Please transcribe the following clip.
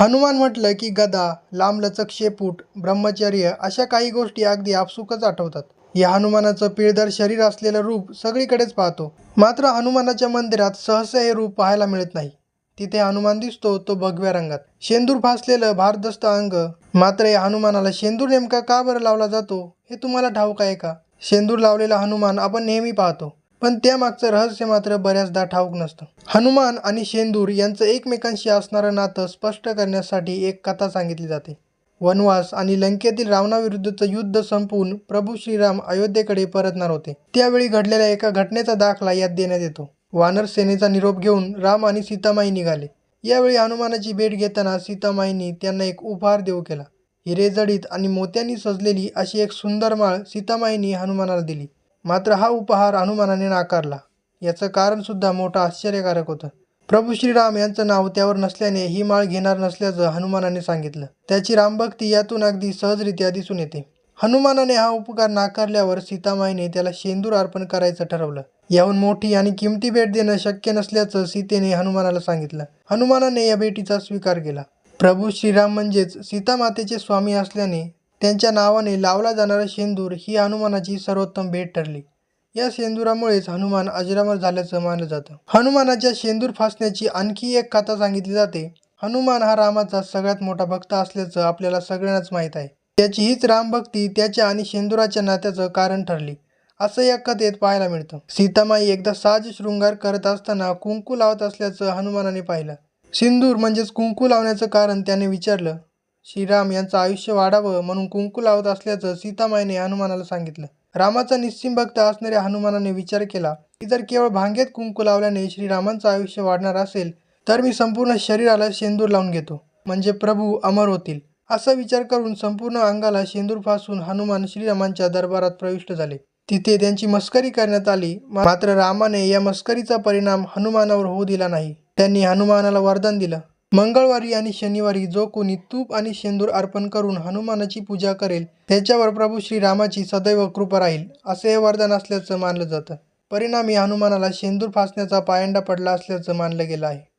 हनुमान म्हटलं की गदा लांबलचक शेपूट ब्रह्मचर्य अशा काही गोष्टी अगदी आपसुकच आठवतात. या हनुमानाचं पिळदार शरीर असलेलं रूप सगळीकडेच पाहतो. मात्र हनुमानाच्या मंदिरात सहसा हे रूप पाहायला मिळत नाही. तिथे हनुमान दिसतो तो भगव्या रंगात. शेंदूर फासलेलं भारदस्त अंग. मात्र या हनुमानाला शेंदूर नेमका का बरं लावला जातो हे तुम्हाला ठाऊक आहे का? शेंदूर लावलेला हनुमान आपण नेहमी पाहतो. पण त्यामागचं रहस्य मात्र बऱ्याचदा ठाऊक नसतं. हनुमान आणि शेंदूर यांचं एकमेकांशी असणारं नातं स्पष्ट करण्यासाठी एक कथा सांगितली जाते. वनवास आणि लंकेतील रावणाविरुद्धचं युद्ध संपवून प्रभू श्रीराम अयोध्येकडे परतणार होते. त्यावेळी घडलेल्या एका घटनेचा दाखला यात देण्यात येतो. वानर सेनेचा निरोप घेऊन राम आणि सीतामाई निघाले. यावेळी हनुमानाची भेट घेताना सीतामाईंनी त्यांना एक उपहार देऊ केला. हिरेजडीत आणि मोत्यांनी सजलेली अशी एक सुंदर माळ सीतामाईंनी हनुमानाला दिली. मात्र हा उपहार हनुमानाने नाकारला. याचं कारणसुद्धा मोठं आश्चर्यकारक होतं. प्रभू श्रीराम यांचं नाव त्यावर नसल्याने ही माळ घेणार नसल्याचं हनुमानाने सांगितलं. त्याची रामभक्ती यातून अगदी सहजरित्या दिसून येते. हनुमानाने हा उपकार नाकारल्यावर सीतामाईने त्याला शेंदूर अर्पण करायचं ठरवलं. याहून मोठी आणि किमती भेट देणं शक्य नसल्याचं सीतेने हनुमानाला सांगितलं. हनुमानाने या भेटीचा स्वीकार केला. प्रभू श्रीराम म्हणजेच सीतामातेचे स्वामी असल्याने त्यांच्या नावाने लावला जाणारा शेंदूर ही हनुमानाची सर्वोत्तम भेट ठरली. या शेंदुरामुळेच हनुमान अजरामर झाल्याचं मानलं जातं. हनुमानाच्या शेंदूर फासण्याची आणखी एक कथा सांगितली जाते. हनुमान हा रामाचा सगळ्यात मोठा भक्त असल्याचं आपल्याला सगळ्यांनाच माहीत आहे. त्याची हीच रामभक्ती त्याच्या आणि शेंदुराच्या नात्याचं कारण ठरली असं या कथेत पाहायला मिळतं. सीतामाई एकदा साज शृंगार करत असताना कुंकू लावत असल्याचं हनुमानाने पाहिलं. सिंदूर म्हणजेच कुंकू लावण्याचं कारण त्याने विचारलं श्रीराम यांचं आयुष्य वाढावं म्हणून कुंकू लावत असल्याचं सीतामाईने हनुमानाला सांगितलं. रामाचा निस्सिम भक्त असणाऱ्या हनुमानाने विचार केला की जर केवळ भांगेत कुंकू लावल्याने श्रीरामांचं आयुष्य वाढणार असेल तर मी संपूर्ण शरीराला शेंदूर लावून घेतो म्हणजे प्रभू अमर होतील. असा विचार करून संपूर्ण अंगाला शेंदूर फासून हनुमान श्रीरामांच्या दरबारात प्रविष्ट झाले. तिथे त्यांची मस्करी करण्यात आली मात्र रामाने या मस्करीचा परिणाम हनुमानावर होऊ दिला नाही. त्यांनी हनुमानाला वरदान दिलं. मंगळवारी आणि शनिवारी जो कोणी तूप आणि शेंदूर अर्पण करून हनुमानाची पूजा करेल त्याच्यावर प्रभू श्रीरामाची सदैव कृपा राहील असे हे वरदान असल्याचं मानलं जातं. परिणामी हनुमानाला शेंदूर फासण्याचा पायंडा पडला असल्याचं मानलं गेलं आहे.